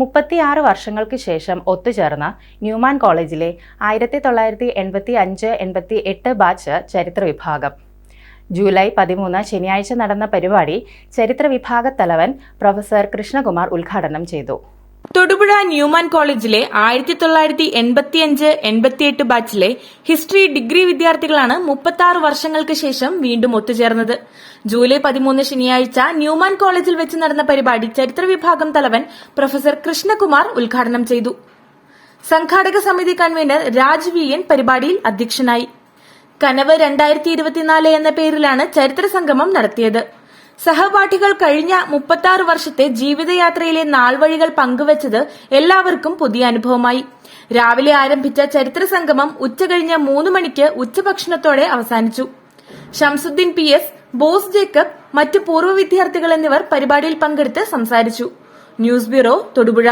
മുപ്പത്തിയാറ് വർഷങ്ങൾക്ക് ശേഷം ഒത്തുചേർന്ന ന്യൂമാൻ കോളേജിലെ ആയിരത്തി തൊള്ളായിരത്തി എൺപത്തി അഞ്ച് എൺപത്തി എട്ട് ബാച്ച് ചരിത്ര വിഭാഗം ജൂലൈ പതിമൂന്ന് ശനിയാഴ്ച നടന്ന പരിപാടി ചരിത്ര വിഭാഗ തലവൻ പ്രൊഫസർ കൃഷ്ണകുമാർ ഉദ്ഘാടനം ചെയ്തു. തൊടുപുഴ ന്യൂമാൻ കോളേജിലെ ആയിരത്തി തൊള്ളായിരത്തി എൺപത്തിയഞ്ച് എൺപത്തിയെട്ട് ബാച്ചിലെ ഹിസ്റ്ററി ഡിഗ്രി വിദ്യാർത്ഥികളാണ് മുപ്പത്തി വർഷങ്ങൾക്ക് ശേഷം വീണ്ടും ഒത്തുചേർന്നത്. ജൂലൈ പതിമൂന്ന് ശനിയാഴ്ച ന്യൂമാൻ കോളേജിൽ വെച്ച് നടന്ന പരിപാടി ചരിത്ര വിഭാഗം തലവൻ പ്രൊഫസർ കൃഷ്ണകുമാർ ഉദ്ഘാടനം ചെയ്തു. സംഘാടക സമിതി കൺവീനർ രാജ് വി എൻ പരിപാടിയിൽ അധ്യക്ഷനായി. കനവ് രണ്ടായിരത്തി ഇരുപത്തിനാല് എന്ന പേരിലാണ് ചരിത്ര സംഗമം നടത്തിയത്. സഹപാഠികൾ കഴിഞ്ഞ മുപ്പത്തി വർഷത്തെ ജീവിതയാത്രയിലെ നാൾവഴികൾ പങ്കുവച്ചത് എല്ലാവർക്കും പുതിയ അനുഭവമായി. രാവിലെ ആരംഭിച്ച ചരിത്ര സംഗമം ഉച്ചകഴിഞ്ഞ് മൂന്ന് മണിക്ക് ഉച്ചഭക്ഷണത്തോടെ അവസാനിച്ചു. Shamsuddin P S Bose Jacob മറ്റു പൂർവ വിദ്യാർത്ഥികൾ എന്നിവർ പരിപാടിയിൽ പങ്കെടുത്ത് സംസാരിച്ചു. News bureau Thodupuzha.